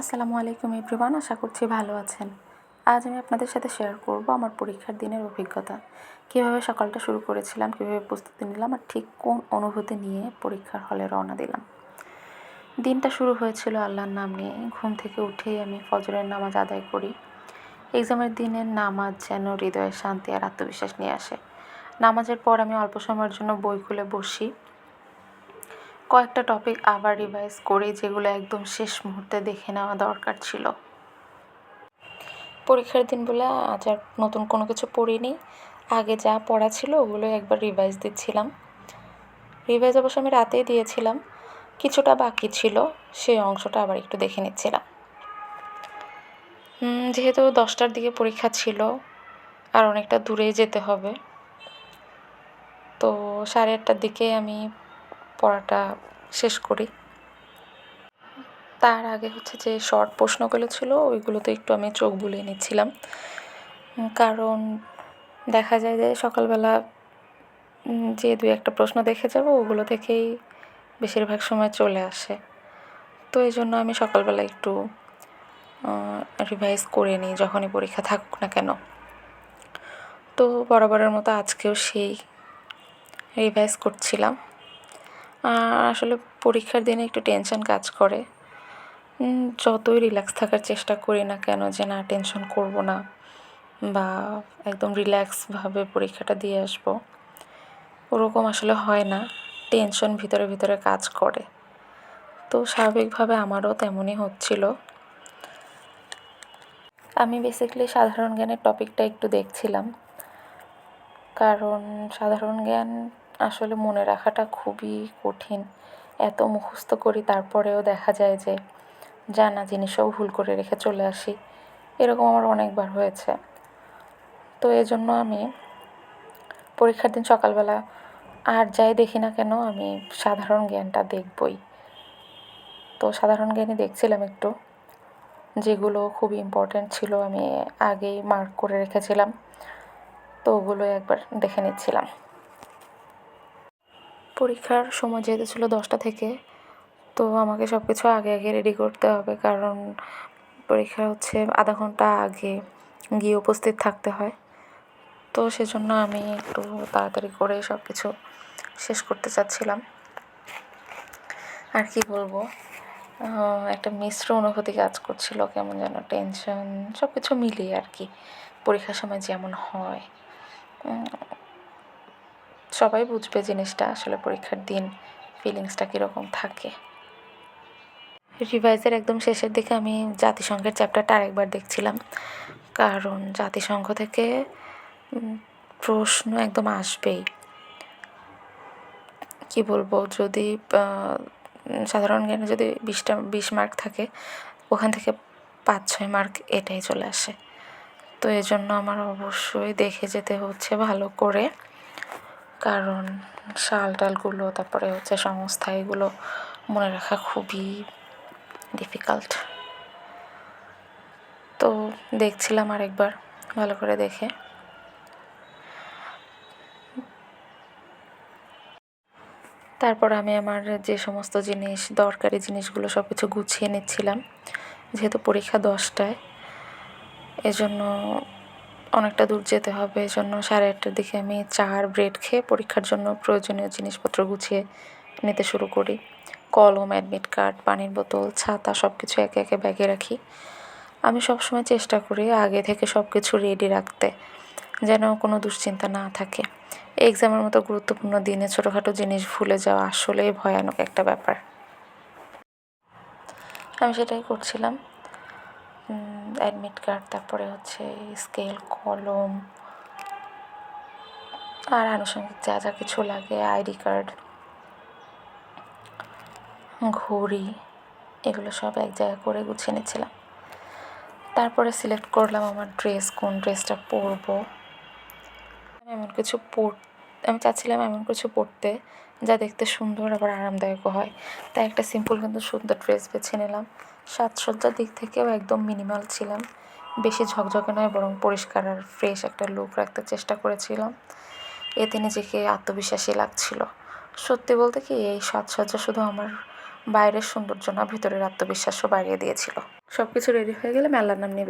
আসসালামু আলাইকুম এভরিওয়ান, আশা করছি ভালো আছেন। আজ আমি আপনাদের সাথে শেয়ার করব আমার পরীক্ষার দিনের অভিজ্ঞতা। কীভাবে সকালটা শুরু করেছিলাম, কীভাবে প্রস্তুতি নিলাম আর ঠিক কোন অনুভূতি নিয়ে পরীক্ষার হলে রওনা দিলাম। দিনটা শুরু হয়েছিল আল্লাহর নাম। নিয়ে ঘুম থেকে উঠেই আমি ফজরের নামাজ আদায় করি। এক্সামের দিনের নামাজ যেন হৃদয়ে শান্তি আর আত্মবিশ্বাস নিয়ে আসে। নামাজের পর আমি অল্প সময়ের জন্য বই খুলে বসি। কয়েকটা টপিক আবার রিভাইজ করি, যেগুলো একদম শেষ মুহূর্তে দেখে নেওয়া দরকার ছিল। পরীক্ষার দিন বলে আজ আর নতুন কোনো কিছু পড়িনি। আগে যা পড়া ছিল ওগুলো একবার রিভাইজ দিচ্ছিলাম। রিভাইজ অবশ্য আমি রাতেই দিয়েছিলাম। কিছুটা বাকি ছিল, সেই অংশটা আবার একটু দেখে নিচ্ছিলাম। যেহেতু দশটার দিকে পরীক্ষা ছিল, আর অনেকটা দূরেই যেতে হবে, তো সাড়ে আটটার দিকে আমি পড়াটা শেষ করি। তার আগে হচ্ছে যে শর্ট প্রশ্নগুলো ছিল, ওইগুলোতে একটু আমি চোখ বুলিয়ে নিচ্ছিলাম। কারণ দেখা যায় যে সকালবেলা যে দু একটা প্রশ্ন দেখে যাব, ওগুলো থেকেই বেশিরভাগ সময় চলে আসে। তো এই জন্য আমি সকালবেলা একটু রিভাইজ করে নিই, যখনই পরীক্ষা থাকুক না কেন। তো বরাবরের মতো আজকেও সেই রিভাইজ করছিলাম। আসলে পরীক্ষার দিনে একটু টেনশন কাজ করে। যতই রিল্যাক্স থাকার চেষ্টা করি না কেন যে না টেনশন করব না বা একদম রিল্যাক্সভাবে পরীক্ষাটা দিয়ে আসব, ওরকম আসলে হয় না। টেনশন ভিতরে ভিতরে কাজ করে। তো স্বাভাবিকভাবে আমারও তেমনই হচ্ছিল। আমি বেসিক্যালি সাধারণ জ্ঞানের টপিকটা একটু দেখছিলাম। কারণ সাধারণ জ্ঞান আসলে মনে রাখাটা খুবই কঠিন। এত মুখস্থ করি, তারপরেও দেখা যায় যে জানা জিনিসও ভুল করে রেখে চলে আসি। এরকম আমার অনেকবার হয়েছে। তো এজন্য আমি পরীক্ষার দিন সকালবেলা আর যাই দেখি না কেন, আমি সাধারণ জ্ঞানটা দেখবই। তো সাধারণ জ্ঞানই দেখছিলাম একটু, যেগুলো খুব ইম্পর্ট্যান্ট ছিল, আমি আগেই মার্ক করে রেখেছিলাম। তো ওগুলো একবার দেখে নিচ্ছিলাম। পরীক্ষার সময় যেহেতু ছিল দশটা থেকে, তো আমাকে সব কিছু আগে আগে রেডি করতে হবে। কারণ পরীক্ষা হচ্ছে আধা ঘণ্টা আগে গিয়ে উপস্থিত থাকতে হয়। তো সেজন্য আমি একটু তাড়াতাড়ি করে সব কিছু শেষ করতে চাচ্ছিলাম। আর কি বলব? একটা মিশ্র অনুভূতি কাজ করছিল, কেমন যেন টেনশন সব কিছু মিলিয়ে আর কি। পরীক্ষার সময় যেমন হয়। সবাই বুঝবে জিনিসটা আসলে পরীক্ষার দিন ফিলিংসটা কীরকম থাকে। রিভাইজের একদম শেষের দিকে আমি জাতিসংঘের চ্যাপ্টারটা আরেকবার দেখছিলাম। কারণ জাতিসংঘ থেকে প্রশ্ন একদম আসবেই। কি বলব? যদি সাধারণ জ্ঞানে যদি বিশটা, বিশ মার্ক থাকে, ওখান থেকে পাঁচ ছয় মার্ক এটাই চলে আসে। তো এই জন্য আমার অবশ্যই দেখে যেতে হচ্ছে ভালো করে। কারণ শাল টালগুলো তারপরে হচ্ছে সংস্থা, এগুলো মনে রাখা খুবই ডিফিকাল্ট তো দেখছিলাম আরেকবার, ভালো করে দেখে। তারপর আমি আমার যে সমস্ত জিনিস, দরকারি জিনিসগুলো সব কিছু গুছিয়ে নিচ্ছিলাম, যেহেতু পরীক্ষা দশটায়, এজন্য অনেকটা দূর যেতে হবে। এজন্য সাড়ে আটটার দিকে আমি চা আর ব্রেড খেয়ে পরীক্ষার জন্য প্রয়োজনীয় জিনিসপত্র গুছিয়ে নিতে শুরু করি। কলম, অ্যাডমিট কার্ড, পানির বোতল, ছাতা সব কিছু একে একে ব্যাগে রাখি। আমি সবসময় চেষ্টা করি আগে থেকে সব কিছু রেডি রাখতে, যেন কোনো দুশ্চিন্তা না থাকে। এক্সামের মতো গুরুত্বপূর্ণ দিনে ছোটোখাটো জিনিস ভুলে যাওয়া আসলেই ভয়ানক একটা ব্যাপার। আমি সেটাই করছিলাম। অ্যাডমিট কার্ড তারপরে হচ্ছে স্কেল কলম আর আনুষঙ্গিক যা যা কিছু লাগে আইডি কার্ড ঘড়ি, এগুলো সব এক জায়গায় করে গুছিয়ে নিচ্ছিলাম। তারপরে সিলেক্ট করলাম আমার ড্রেস কোন ড্রেসটা পরবো। এমন কিছু পর আমি চাচ্ছিলাম এমন কিছু পরতে যা দেখতে সুন্দর আবার আরামদায়কও হয়। তাই একটা সিম্পল কিন্তু সুন্দর ড্রেস বেছে নিলাম। সাজসজ্জার দিক থেকেও একদম মিনিমাল ছিলাম। বেশি ঝকঝকে নয়, বরং পরিষ্কার আর ফ্রেশ একটা লুক রাখতে চেষ্টা করেছিলাম। এতে নিজেকে আত্মবিশ্বাসী লাগছিল। সত্যি বলতে কি, এই সাজসজ্জা শুধু আমার বাইরের সৌন্দর্য না, ভিতরের আত্মবিশ্বাসও বাড়িয়ে দিয়েছিল। সব কিছু রেডি হয়ে গেলে মেলার নাম নিয়ে